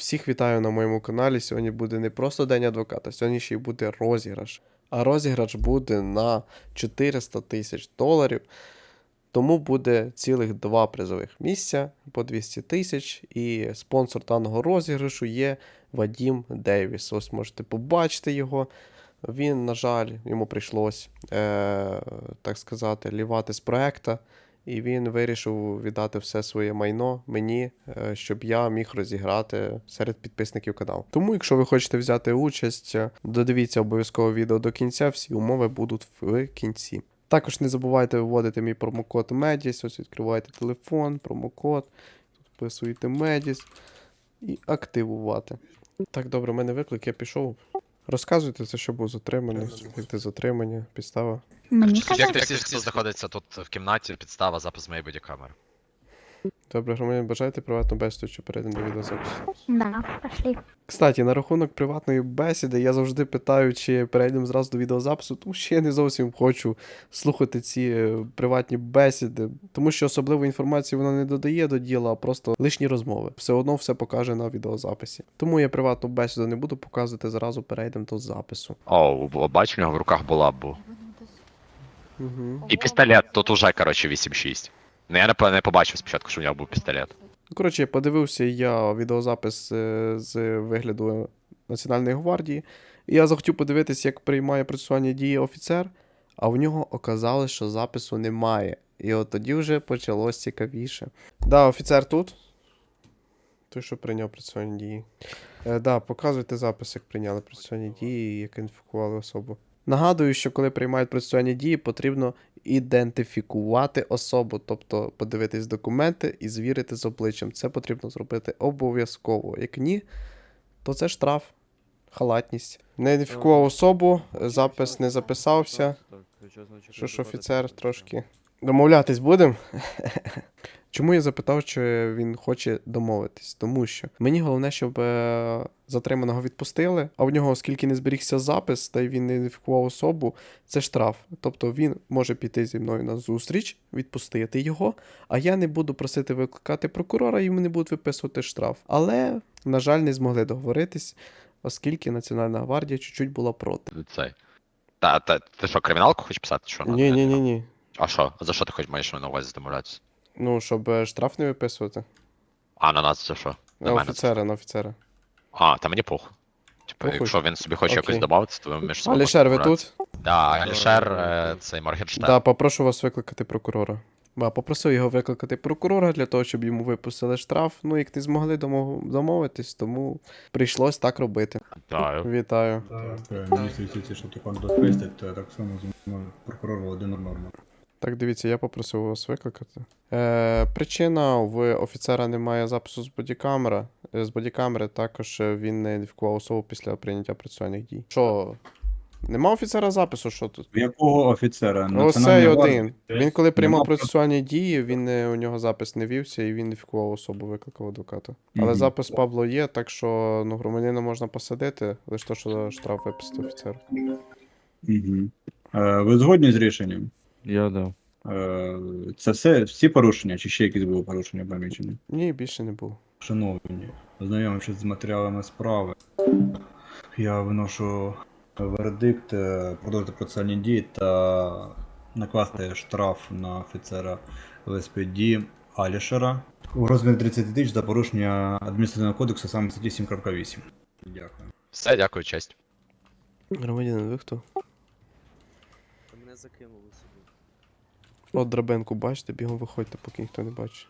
Всіх вітаю на моєму каналі. Сьогодні буде не просто День адвоката, сьогодні ще й буде розіграш. А розіграш буде на 400 тисяч доларів. Тому буде цілих два призових місця по 200 тисяч. І спонсор даного розіграшу є Вадім Дейвіс. Ось можете побачити його. Він, на жаль, йому прийшлось, е, так сказати, лівати з проекта. І він вирішив віддати все своє майно мені, е, щоб я міг розіграти серед підписників каналу. Тому, якщо ви хочете взяти участь, е, додивіться обов'язково відео до кінця, всі умови будуть в кінці. Також не забувайте вводити мій промокод MEDIS, ось відкриваєте телефон, промокод, тут вписуєте MEDIS і активувати. Так, добре, у мене виклик, я пішов. Розказуйте це, що був затриманий, суб'єкти затримання, підстава. Мені Як казати? ти всі, хто знаходиться тут в кімнаті, підстава, запис моєї бодікамери. Добре, громадяни, бажаєте приватну бесіду, чи перейдемо до відеозапису? Да, пошли. Кстати, на рахунок приватної бесіди я завжди питаю, чи перейдемо зразу до відеозапису, тому що я не зовсім хочу слухати ці е, приватні бесіди, тому що особливої інформації вона не додає до діла, а просто лишні розмови. Все одно все покаже на відеозаписі. Тому я приватну бесіду не буду показувати, зразу перейдемо до запису. О, бачу, у нього в руках була бу. Угу. І пістолет, тут уже, коротше, 8-6. Ну я не, побачив спочатку, що у нього був пістолет. Коротше, подивився я відеозапис е, з вигляду Національної гвардії, і я захотів подивитися, як приймає процесуальні дії офіцер, а в нього оказалось, що запису немає. І от тоді вже почалось цікавіше. Да, офіцер тут. Той, що прийняв процесуальні дії. Е, да, показуйте запис, як прийняли процесуальні дії як інфікували особу. Нагадую, що коли приймають процесуальні дії, потрібно ідентифікувати особу, тобто подивитись документи і звірити з обличчям. Це потрібно зробити обов'язково. Як ні, то це штраф, халатність. Не ідентифікував особу, запис не записався. Що ж офіцер трошки. Домовлятись будемо? Чому я запитав, чи він хоче домовитись? Тому що мені головне, щоб е, затриманого відпустили, а в нього, оскільки не зберігся запис, та й він не ідентифікував особу, це штраф. Тобто він може піти зі мною на зустріч, відпустити його, а я не буду просити викликати прокурора, і йому не будуть виписувати штраф. Але, на жаль, не змогли договоритись, оскільки Національна гвардія чуть-чуть була проти. Цей. Та, та, ти що, криміналку хочеш писати? Що? Ні, ні, ні, ні. А що? За що ти хочеш маєш на увазі домовлятися? Ну, щоб е, штраф не виписувати. А на нас це що? На На мене офіцера, на офіцера. А, та мені похуй. Типу, Похуй? якщо він собі хоче Окей. якось домовитися, то ви між собою. Алішер, ви можете тут? Да, Алішер, е, цей Моргенштерн. Да, попрошу вас викликати прокурора. Да, попросив його викликати прокурора для того, щоб йому випустили штраф. Ну, як не змогли домов- домовитись, тому прийшлось так робити. Вітаю. Вітаю. Так, мені здається, що ти пан дохрестить, то так само зі мною прокурор Володимир Норман. Так, дивіться, я попросив вас викликати. Е, причина в офіцера немає запису з бодікамери. Е, З бодікамери також е, він не ідентифікував особу після прийняття процесуальних дій. Що? Нема офіцера запису, що тут? В якого офіцера? Оцей Національної один. Він коли приймав процесуальні дії, він не, у нього запис не вівся і він ідентифікував особу, викликав адвоката. Але Мгм. запис Пабло є, так що ну, громадянина можна посадити, лише то, що штраф виписати офіцеру. Мгм. Е, Ви згодні з рішенням? Я да. Е, Це все, всі порушення, чи ще якісь були порушення помічені? Ні, більше не було. Шановні, ознайомившись з матеріалами справи, я виношу вердикт, е, продовжити процесуальні дії та накласти штраф на офіцера ЛСПД Алішера у розмірі 30 тисяч за порушення адміністративного кодексу саме статті 7.8. Дякую. Все, дякую, честь. Громадянин, ви хто? Мене закинули. От драбинку бачите, бігом виходьте, поки ніхто не бачить.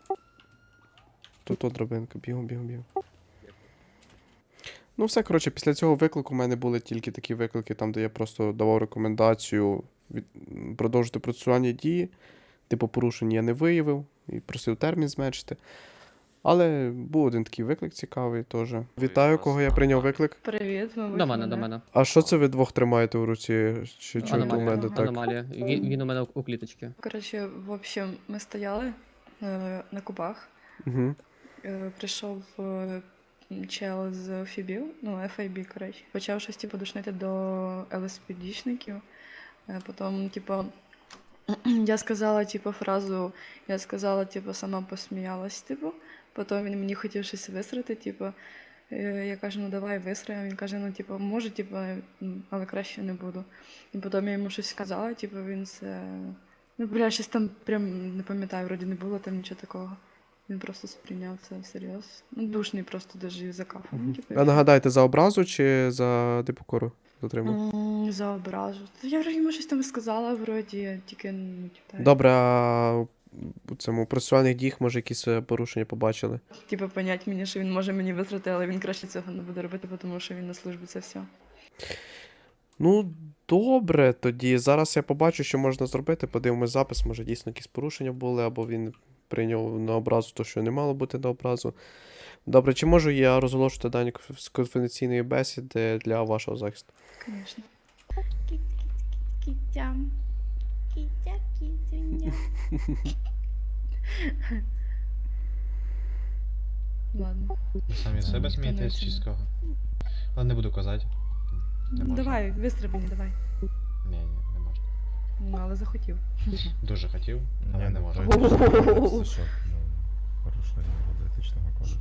Тут от драбинка, бігом, бігом, бігом. Ну, все, коротше, після цього виклику в мене були тільки такі виклики, там, де я просто давав рекомендацію від... продовжити процесуальні дії. Типу порушень я не виявив і просив термін зменшити. Але був один такий виклик цікавий теж. Вітаю, кого я прийняв виклик. Привіт, мабуть. До мене, до мене. А що це ви двох тримаєте у руці? Чи чуєте у Аномалія. мене так? Аномалія. Він, він у мене у кліточці. Коротше, в общем, ми стояли е, на кубах. Угу. Е, прийшов е, чел з ФІБів, ну, FIB, коротше. Почав щось, типу, душнити до ЛСПДшників. Е, потім, типу, я сказала, типу, фразу, я сказала, типу, сама посміялась, типу. Потім він мені хотів щось висрати, типу. Е, Я кажу, ну давай висраємо. Він каже, ну типу, може, типу, але краще не буду. І потім я йому щось сказала, типу, він це. Ну, бля, щось там прям не пам'ятаю, вроді не було там нічого такого. Він просто сприйняв це всерйоз. Ну, душний просто даже і закафав. Ну, типу, А нагадайте, за образу чи за непокору затримав? М, За образу. Я вже йому щось там сказала, вроді, тільки ну, типу, Добре, а у цьому процесуальних діях, може, якісь е, порушення побачили? типу, понять мені, що він може мені висрати, але він краще цього не буде робити, тому що він на службі це все. Ну, добре, тоді. Зараз я побачу, що можна зробити. Подивимось запис, може дійсно якісь порушення були, або він прийняв на образу то, що не мало бути на образу. Добре, чи можу я розголошувати дані з конфіденційної бесіди для вашого захисту? Звісно. Кітя. Кітя, кітюня. Ладно. Ви самі з себе смієтесь чи з кого? Але не буду казати. Не можна. Давай, вистрибні, давай. Ні, ні, не можна. Ну, але захотів. Дуже хотів, але не можу. Ого. Це що? Ну, порушення етичного кодексу.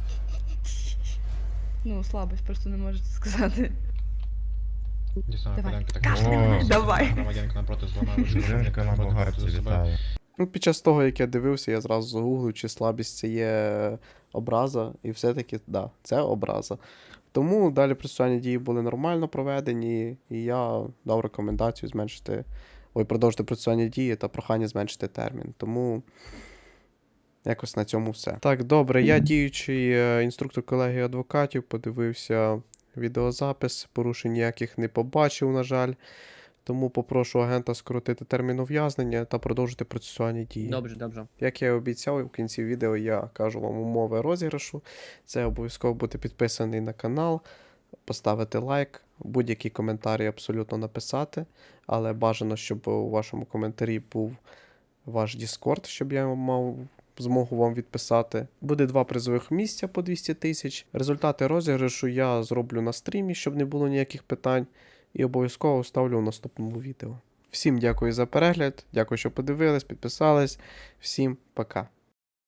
Ну, слабость, просто не можете сказати. Дійсно, Давай. Феденко так Кашляй не мене. Давай. Громадянка напроти зламає руку. На бугарці, вітаю. Ну, під час того, як я дивився, я зразу загуглив, чи слабість це є образа, і все-таки, да, це образа. Тому далі процесуальні дії були нормально проведені, і я дав рекомендацію зменшити, ой, продовжити процесуальні дії та прохання зменшити термін. Тому якось на цьому все. Так, добре, я діючий е, інструктор колегії адвокатів, подивився відеозапис, порушень ніяких не побачив, на жаль. Тому попрошу агента скоротити термін ув'язнення та продовжити процесуальні дії. Добре, добре. Як я і обіцяв, в кінці відео я кажу вам умови розіграшу. Це обов'язково бути підписаний на канал, поставити лайк, будь-які коментарі абсолютно написати. Але бажано, щоб у вашому коментарі був ваш Discord, щоб я мав змогу вам відписати. Буде два призових місця по 200 тисяч. Результати розіграшу я зроблю на стрімі, щоб не було ніяких питань. І обов'язково ставлю в наступному відео. Всім дякую за перегляд, дякую, що подивились, підписались. Всім пока.